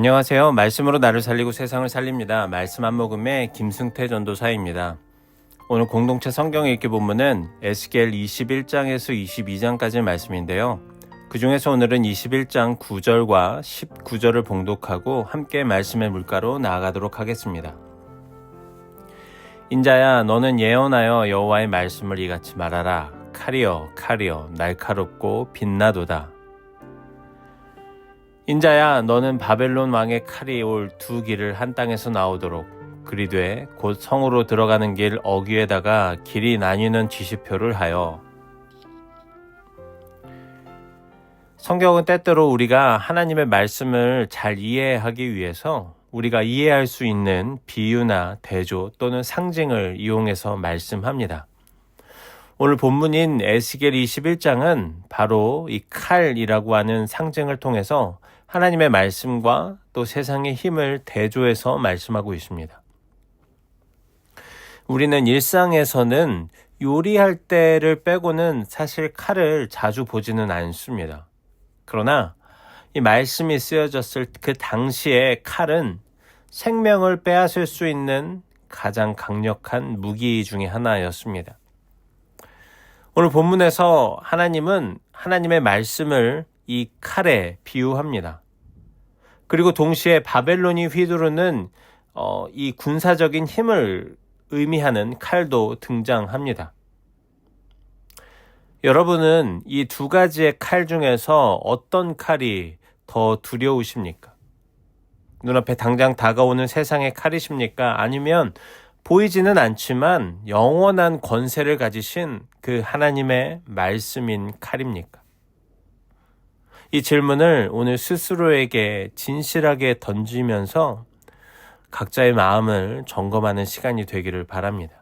안녕하세요. 말씀으로 나를 살리고 세상을 살립니다. 말씀 한 모금의 김승태 전도사입니다. 오늘 공동체 성경 읽기 본문은 에스겔 21장에서 22장까지 말씀인데요. 그 중에서 오늘은 21장 9절과 19절을 봉독하고 함께 말씀의 물가로 나아가도록 하겠습니다. 인자야 너는 예언하여 여호와의 말씀을 이같이 말하라 칼이여 칼이여 날카롭고 빛나도다 인자야 너는 바벨론 왕의 칼이 올 두 길을 한 땅에서 나오도록 그리되 곧 성으로 들어가는 길 어귀에다가 길이 나뉘는 지시표를 하여 성경은 때때로 우리가 하나님의 말씀을 잘 이해하기 위해서 우리가 이해할 수 있는 비유나 대조 또는 상징을 이용해서 말씀합니다. 오늘 본문인 에스겔 21장은 바로 이 칼이라고 하는 상징을 통해서 하나님의 말씀과 또 세상의 힘을 대조해서 말씀하고 있습니다. 우리는 일상에서는 요리할 때를 빼고는 사실 칼을 자주 보지는 않습니다. 그러나 이 말씀이 쓰여졌을 그 당시에 칼은 생명을 빼앗을 수 있는 가장 강력한 무기 중의 하나였습니다. 오늘 본문에서 하나님은 하나님의 말씀을 이 칼에 비유합니다. 그리고 동시에 바벨론이 휘두르는 어, 이 군사적인 힘을 의미하는 칼도 등장합니다. 여러분은 이 두 가지의 칼 중에서 어떤 칼이 더 두려우십니까? 눈앞에 당장 다가오는 세상의 칼이십니까? 아니면 보이지는 않지만 영원한 권세를 가지신 그 하나님의 말씀인 칼입니까? 이 질문을 오늘 스스로에게 진실하게 던지면서 각자의 마음을 점검하는 시간이 되기를 바랍니다.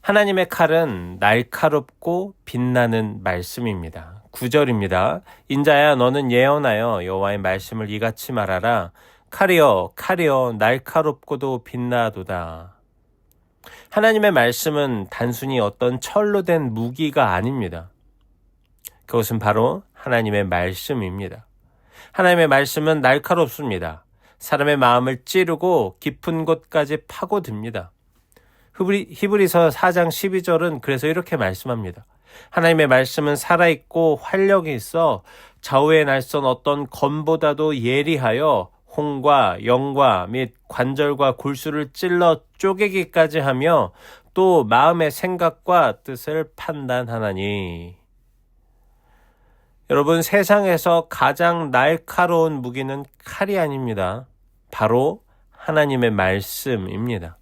하나님의 칼은 날카롭고 빛나는 말씀입니다. 9절입니다. 인자야 너는 예언하여 여호와의 말씀을 이같이 말하라. 칼이여 칼이여 날카롭고도 빛나도다. 하나님의 말씀은 단순히 어떤 철로 된 무기가 아닙니다. 그것은 바로 하나님의 말씀입니다. 하나님의 말씀은 날카롭습니다. 사람의 마음을 찌르고 깊은 곳까지 파고듭니다. 히브리, 히브리 서 4장 12절은 그래서 이렇게 말씀합니다. 하나님의 말씀은 살아있고 활력이 있어 좌우에 날선 어떤 검보다도 예리하여 홍과 영과 및 관절과 골수를 찔러 쪼개기까지 하며 또 마음의 생각과 뜻을 판단하나니. 여러분 세상에서 가장 날카로운 무기는 칼이 아닙니다. 바로 하나님의 말씀입니다.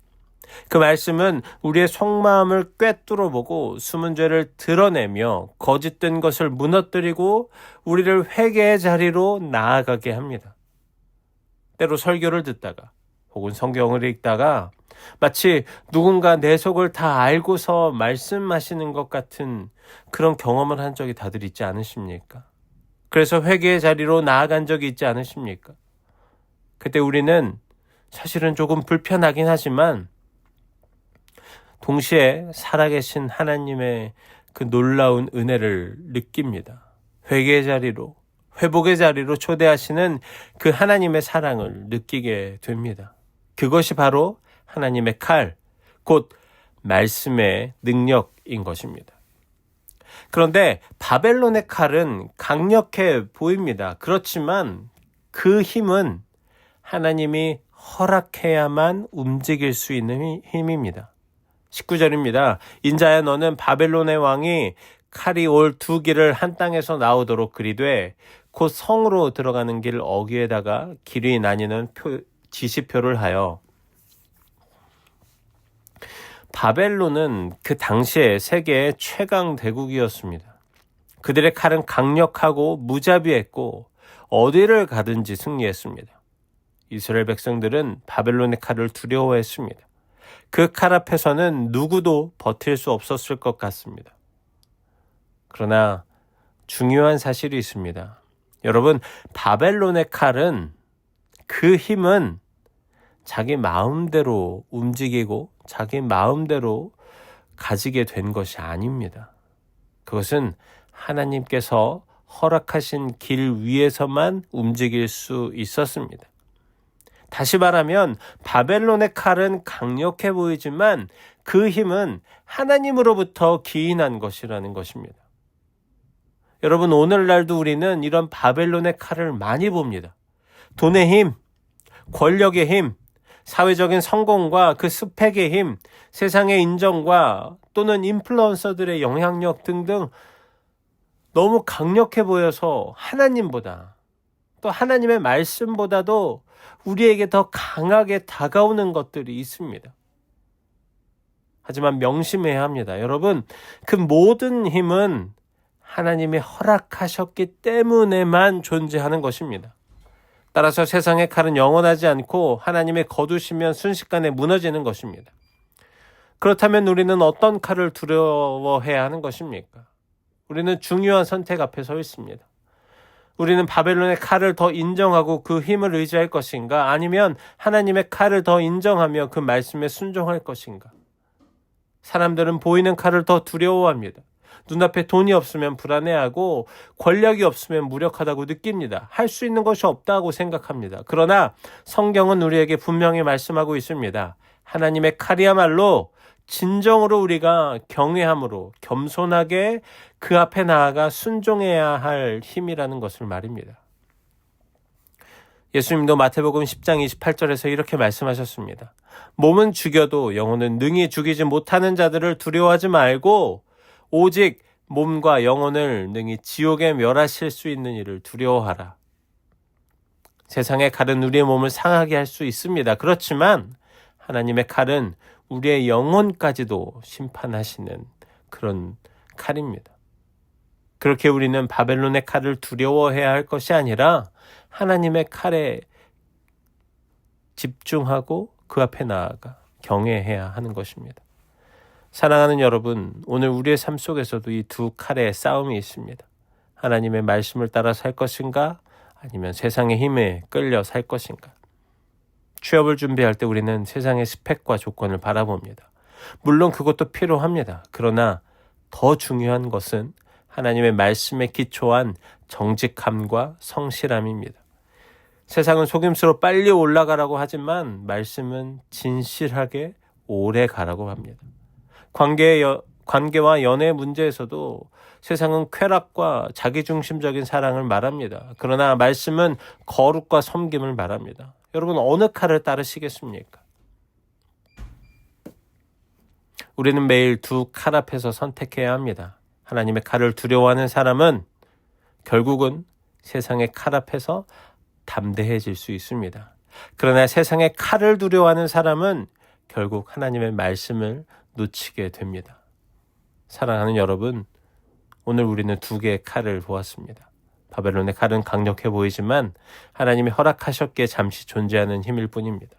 그 말씀은 우리의 속마음을 꿰뚫어 보고 숨은 죄를 드러내며 거짓된 것을 무너뜨리고 우리를 회개의 자리로 나아가게 합니다. 때로 설교를 듣다가 혹은 성경을 읽다가 마치 누군가 내 속을 다 알고서 말씀하시는 것 같은 그런 경험을 한 적이 다들 있지 않으십니까? 그래서 회개의 자리로 나아간 적이 있지 않으십니까? 그때 우리는 사실은 조금 불편하긴 하지만 동시에 살아계신 하나님의 그 놀라운 은혜를 느낍니다. 회개의 자리로, 회복의 자리로 초대하시는 그 하나님의 사랑을 느끼게 됩니다. 그것이 바로 하나님의 칼, 곧 말씀의 능력인 것입니다. 그런데 바벨론의 칼은 강력해 보입니다. 그렇지만 그 힘은 하나님이 허락해야만 움직일 수 있는 힘입니다. 19절입니다. 인자야 너는 바벨론의 왕이 칼이 올 두 길을 한 땅에서 나오도록 그리되 곧 성으로 들어가는 길 어귀에다가 길이 나뉘는 표, 지시표를 하여 바벨론은 그 당시에 세계의 최강 대국이었습니다. 그들의 칼은 강력하고 무자비했고 어디를 가든지 승리했습니다. 이스라엘 백성들은 바벨론의 칼을 두려워했습니다. 그 칼 앞에서는 누구도 버틸 수 없었을 것 같습니다. 그러나 중요한 사실이 있습니다. 여러분, 바벨론의 칼은 그 힘은 자기 마음대로 움직이고 자기 마음대로 가지게 된 것이 아닙니다. 그것은 하나님께서 허락하신 길 위에서만 움직일 수 있었습니다. 다시 말하면 바벨론의 칼은 강력해 보이지만 그 힘은 하나님으로부터 기인한 것이라는 것입니다. 여러분, 오늘날도 우리는 이런 바벨론의 칼을 많이 봅니다. 돈의 힘, 권력의 힘, 사회적인 성공과 그 스펙의 힘, 세상의 인정과 또는 인플루언서들의 영향력 등등 너무 강력해 보여서 하나님보다 또 하나님의 말씀보다도 우리에게 더 강하게 다가오는 것들이 있습니다. 하지만 명심해야 합니다. 여러분, 그 모든 힘은 하나님이 허락하셨기 때문에만 존재하는 것입니다. 따라서 세상의 칼은 영원하지 않고 하나님의 거두시면 순식간에 무너지는 것입니다. 그렇다면 우리는 어떤 칼을 두려워해야 하는 것입니까? 우리는 중요한 선택 앞에 서 있습니다. 우리는 바벨론의 칼을 더 인정하고 그 힘을 의지할 것인가? 아니면 하나님의 칼을 더 인정하며 그 말씀에 순종할 것인가? 사람들은 보이는 칼을 더 두려워합니다. 눈앞에 돈이 없으면 불안해하고 권력이 없으면 무력하다고 느낍니다. 할 수 있는 것이 없다고 생각합니다. 그러나 성경은 우리에게 분명히 말씀하고 있습니다. 하나님의 칼이야말로 진정으로 우리가 경외함으로 겸손하게 그 앞에 나아가 순종해야 할 힘이라는 것을 말입니다. 예수님도 마태복음 10장 28절에서 이렇게 말씀하셨습니다. 몸은 죽여도 영혼은 능히 죽이지 못하는 자들을 두려워하지 말고 오직 몸과 영혼을 능히 지옥에 멸하실 수 있는 일을 두려워하라. 세상의 칼은 우리의 몸을 상하게 할 수 있습니다. 그렇지만 하나님의 칼은 우리의 영혼까지도 심판하시는 그런 칼입니다. 그렇게 우리는 바벨론의 칼을 두려워해야 할 것이 아니라 하나님의 칼에 집중하고 그 앞에 나아가 경외해야 하는 것입니다. 사랑하는 여러분, 오늘 우리의 삶 속에서도 이 두 칼의 싸움이 있습니다. 하나님의 말씀을 따라 살 것인가? 아니면 세상의 힘에 끌려 살 것인가? 취업을 준비할 때 우리는 세상의 스펙과 조건을 바라봅니다. 물론 그것도 필요합니다. 그러나 더 중요한 것은 하나님의 말씀에 기초한 정직함과 성실함입니다. 세상은 속임수로 빨리 올라가라고 하지만 말씀은 진실하게 오래 가라고 합니다. 관계 관계와 연애 문제에서도 세상은 쾌락과 자기중심적인 사랑을 말합니다. 그러나 말씀은 거룩과 섬김을 말합니다. 여러분 어느 칼을 따르시겠습니까? 우리는 매일 두 칼 앞에서 선택해야 합니다. 하나님의 칼을 두려워하는 사람은 결국은 세상의 칼 앞에서 담대해질 수 있습니다. 그러나 세상의 칼을 두려워하는 사람은 결국 하나님의 말씀을 놓치게 됩니다. 사랑하는 여러분, 오늘 우리는 두 개의 칼을 보았습니다. 바벨론의 칼은 강력해 보이지만 하나님이 허락하셨기에 잠시 존재하는 힘일 뿐입니다.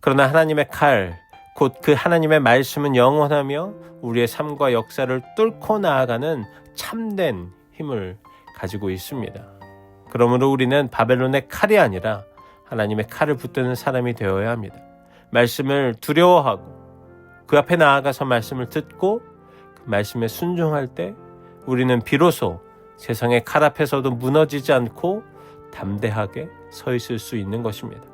그러나 하나님의 칼, 곧 그 하나님의 말씀은 영원하며 우리의 삶과 역사를 뚫고 나아가는 참된 힘을 가지고 있습니다. 그러므로 우리는 바벨론의 칼이 아니라 하나님의 칼을 붙드는 사람이 되어야 합니다. 말씀을 두려워하고 그 앞에 나아가서 말씀을 듣고 그 말씀에 순종할 때 우리는 비로소 세상의 칼 앞에서도 무너지지 않고 담대하게 서 있을 수 있는 것입니다.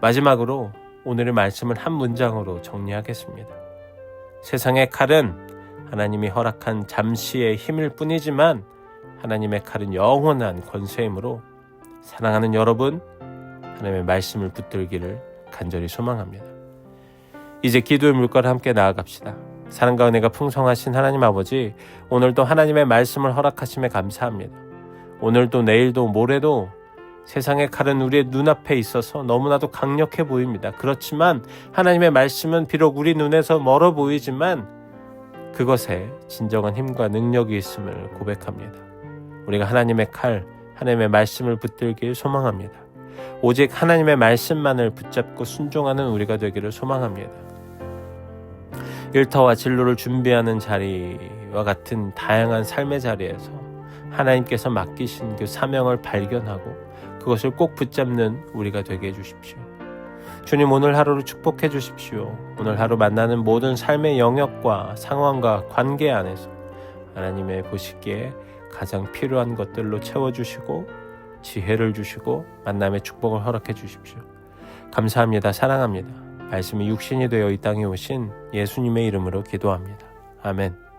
마지막으로 오늘의 말씀을 한 문장으로 정리하겠습니다. 세상의 칼은 하나님이 허락한 잠시의 힘일 뿐이지만 하나님의 칼은 영원한 권세이므로 사랑하는 여러분 하나님의 말씀을 붙들기를 간절히 소망합니다. 이제 기도의 물결 함께 나아갑시다. 사랑과 은혜가 풍성하신 하나님 아버지, 오늘도 하나님의 말씀을 허락하심에 감사합니다. 오늘도 내일도 모레도 세상의 칼은 우리의 눈앞에 있어서 너무나도 강력해 보입니다. 그렇지만 하나님의 말씀은 비록 우리 눈에서 멀어 보이지만 그것에 진정한 힘과 능력이 있음을 고백합니다. 우리가 하나님의 칼, 하나님의 말씀을 붙들길 소망합니다. 오직 하나님의 말씀만을 붙잡고 순종하는 우리가 되기를 소망합니다. 일터와 진로를 준비하는 자리와 같은 다양한 삶의 자리에서 하나님께서 맡기신 그 사명을 발견하고 그것을 꼭 붙잡는 우리가 되게 해주십시오. 주님 오늘 하루를 축복해 주십시오. 오늘 하루 만나는 모든 삶의 영역과 상황과 관계 안에서 하나님의 보시기에 가장 필요한 것들로 채워주시고 지혜를 주시고 만남의 축복을 허락해 주십시오. 감사합니다. 사랑합니다. 말씀이 육신이 되어 이 땅에 오신 예수님의 이름으로 기도합니다. 아멘.